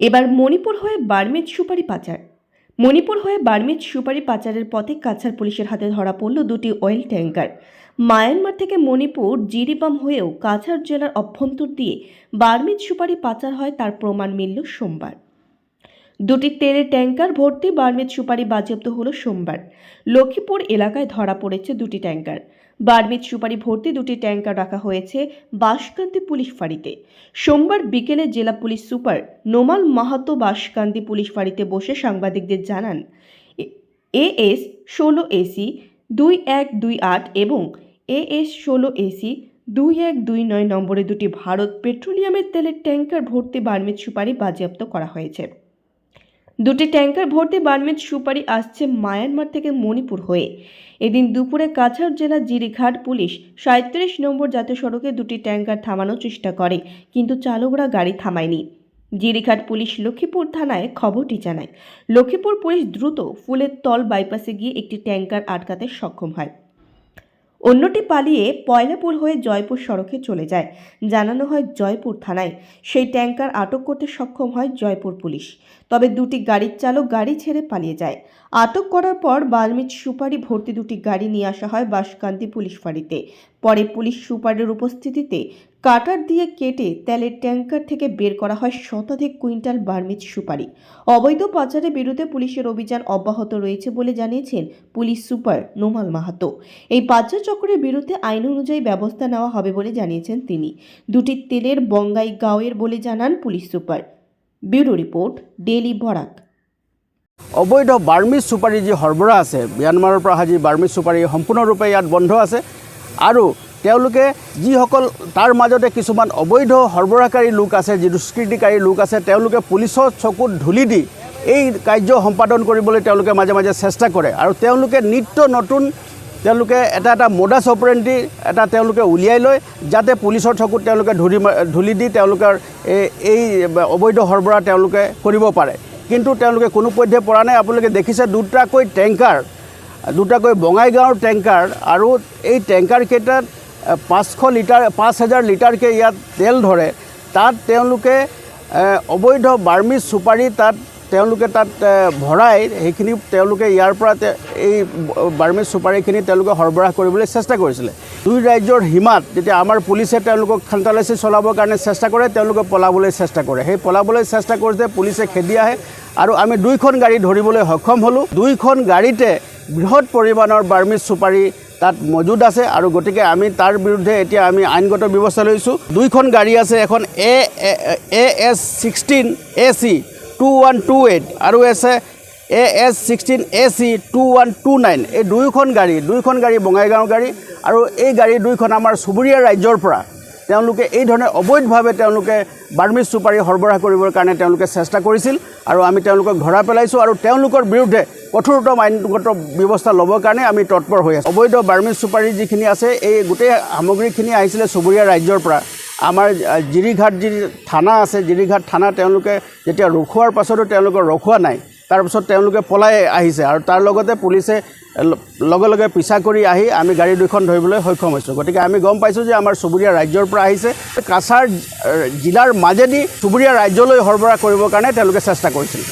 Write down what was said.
এবার মণিপুর হয়ে বার্মেজ সুপারি পাচার। মণিপুর হয়ে বার্মেজ সুপারি পাচারের পথে কাছার পুলিশের হাতে ধরা পড়ল দুটি অয়েল ট্যাঙ্কার। মায়ানমার থেকে মণিপুর জিরিবাম হয়েও কাছাড় জেলার অভ্যন্তর দিয়ে বার্মেজ সুপারি পাচার হয় তার প্রমাণ মিলল সোমবার। দুটি তেলের ট্যাঙ্কার ভর্তি বার্মেজ সুপারি বাজেয়াপ্ত হলো সোমবার। লক্ষ্মীপুর এলাকায় ধরা পড়েছে দুটি ট্যাঙ্কার। বার্মেজ সুপারি ভর্তি দুটি ট্যাঙ্কার রাখা হয়েছে বাসকান্দি পুলিশ ফাঁড়িতে। সোমবার বিকেলে জেলা police super Nomal Mahato Baskandi police ফাঁড়িতে বসে সাংবাদিকদের জানান এএস ষোলো এসি দুই এক দুই আট এবং এএস ষোলো এসি দুই এক দুই নয় নম্বরে দুটি ভারত পেট্রোলিয়ামের তেলের ট্যাঙ্কার ভর্তি বার্মেজ সুপারি বাজেয়াপ্ত করা হয়েছে। দুটি ট্যাঙ্কার ভর্তি বার্মেজ সুপারি আসছে মায়ানমার থেকে মণিপুর হয়ে। এদিন দুপুরে কাছাড় জেলার জিরিঘাট পুলিশ সাঁত্রিশ নম্বর জাতীয় সড়কে দুটি ট্যাঙ্কার থামানোর চেষ্টা করে, কিন্তু চালকরা গাড়ি থামায়নি। জিরিঘাট পুলিশ লক্ষ্মীপুর থানায় খবরটি জানায়। লক্ষ্মীপুর পুলিশ দ্রুত ফুলের তল বাইপাসে গিয়ে একটি ট্যাঙ্কার আটকাতে সক্ষম হয়। অন্যটি পালিয়ে পয়লাপুর হয়ে জয়পুর সড়কে চলে যায়। জানানো হয় জয়পুর থানায়। সেই ট্যাঙ্কার আটক করতে সক্ষম হয় জয়পুর পুলিশ। তবে দুটি গাড়ির চালক গাড়ি ছেড়ে পালিয়ে যায়। আটক করার পর বাল্মিজ সুপারি ভর্তি দুটি গাড়ি নিয়ে আসা হয় বাসকান্তি পুলিশ ফাঁড়িতে। পরে পুলিশ সুপারের উপস্থিতিতে কাটার দিয়ে কেটে তেলের ট্যাঙ্কার থেকে বের করা হয় শতাধিক কুইন্টাল বার্মিজ সুপারি। অবৈধ পাচারের বিরুদ্ধে পুলিশের অভিযান অব্যাহত রয়েছে বলে জানিয়েছেন পুলিশ সুপার নোমাল মাহাতো। এই পাচার চক্রের বিরুদ্ধে আইন অনুযায়ী ব্যবস্থা নেওয়া হবে বলে জানিয়েছেন তিনি। দুটি তেলের বঙ্গাই গাঁওয়ের বলে জানান police super. Bureau report, daily Barak. অবৈধ বাৰ্মিজ চুপাৰী যি সৰবৰাহ আছে, ম্যানমাৰৰ পৰা অহা যি বাৰ্মিজ চুপাৰী সম্পূৰ্ণৰূপে ইয়াত বন্ধ আছে। আৰু তেওঁলোকে যিসকল, তাৰ মাজতে কিছুমান অবৈধ সৰবৰাহকাৰী লোক আছে, যি দুষ্কৃতিকাৰী লোক আছে, তেওঁলোকে পুলিচৰ চকুত ধূলি দি এই কাৰ্য সম্পাদন কৰিবলৈ তেওঁলোকে মাজে মাজে চেষ্টা কৰে। আৰু তেওঁলোকে নিত্য নতুন, তেওঁলোকে এটা এটা মডাছ অপাৰেণ্টি এটা তেওঁলোকে উলিয়াই লয়, যাতে পুলিচৰ চকুত তেওঁলোকে ধূলি ধূলি দি তেওঁলোকৰ এই- এই অবৈধ সৰবৰাহ তেওঁলোকে কৰিব পাৰে। কিন্তু তেওঁলোকে কোনোপধ্যে পৰা নাই। আপোনালোকে দেখিছে দুটাকৈ টেংকাৰ, দুটাকৈ বঙাইগাঁৱৰ টেংকাৰ আৰু এই টেংকাৰকেইটাত পাঁচশো লিটাৰ, পাঁচ হাজাৰ লিটাৰকৈ ইয়াত তেল ধৰে। তাত তেওঁলোকে অবৈধ বাৰ্মিজ চুপাৰী তাত তেওঁলোকে তাত ভৰাই সেইখিনি তেওঁলোকে ইয়াৰ পৰা এই বাৰ্মিজ চুপাৰীখিনি তেওঁলোকে সৰবৰাহ কৰিবলৈ চেষ্টা কৰিছিলে। দুই ৰাজ্যৰ সীমাত যেতিয়া আমাৰ পুলিচে তেওঁলোকক খান্তালাচি চলাবৰ কাৰণে চেষ্টা কৰে, তেওঁলোকে পলাবলৈ চেষ্টা কৰে। সেই পলাবলৈ চেষ্টা কৰোঁতে পুলিচে খেদি আহে আৰু আমি দুইখন গাড়ী ধৰিবলৈ সক্ষম হ'লোঁ। দুইখন গাড়ীতে বৃহৎ পৰিমাণৰ বাৰ্মিজ চুপাৰী তাত মজুদ আছে আৰু গতিকে আমি তাৰ বিৰুদ্ধে এতিয়া আমি আইনগত ব্যৱস্থা লৈছোঁ। দুইখন গাড়ী আছে এখন A A S sixteen A C. Two one two eight আৰু আছে A S sixteen A C two one two nine এই দুয়োখন গাড়ী দুয়োখন গাড়ী, বঙাইগাঁও গাড়ী আৰু এই গাড়ী দুইখন আমাৰ চুবুৰীয়া ৰাজ্যৰ পৰা। তেওঁলোকে এই ধৰণে অবৈধভাৱে তেওঁলোকে বাৰ্মিজ চুপাৰী সৰবৰাহ কৰিবৰ কাৰণে তেওঁলোকে চেষ্টা কৰিছিল আৰু আমি তেওঁলোকক ধৰা পেলাইছোঁ আৰু তেওঁলোকৰ বিৰুদ্ধে কঠোৰতম আইনগত ব্যৱস্থা ল'বৰ কাৰণে আমি তৎপৰ হৈ আছোঁ। অবৈধ বাৰ্মিজ চুপাৰী যিখিনি আছে, এই গোটেই সামগ্ৰীখিনি আহিছিলে চুবুৰীয়া ৰাজ্যৰ পৰা। আমাৰ জিৰিঘাট যি থানা আছে, জিৰিঘাট থানা তেওঁলোকে যেতিয়া ৰখোৱাৰ পাছতো তেওঁলোকৰ ৰখোৱা নাই তাৰপিছত তেওঁলোকে পলাই আহিছে আৰু তাৰ লগতে পুলিচে লগে লগে পিছা কৰি আহি আমি গাড়ী দুখন ধৰিবলৈ সক্ষম হৈছোঁ। গতিকে আমি গম পাইছোঁ যে আমাৰ চুবুৰীয়া ৰাজ্যৰ পৰা আহিছে। কাছাৰ জিলাৰ মাজেদি চুবুৰীয়া ৰাজ্যলৈ সৰবৰাহ কৰিবৰ কাৰণে তেওঁলোকে চেষ্টা কৰিছিল।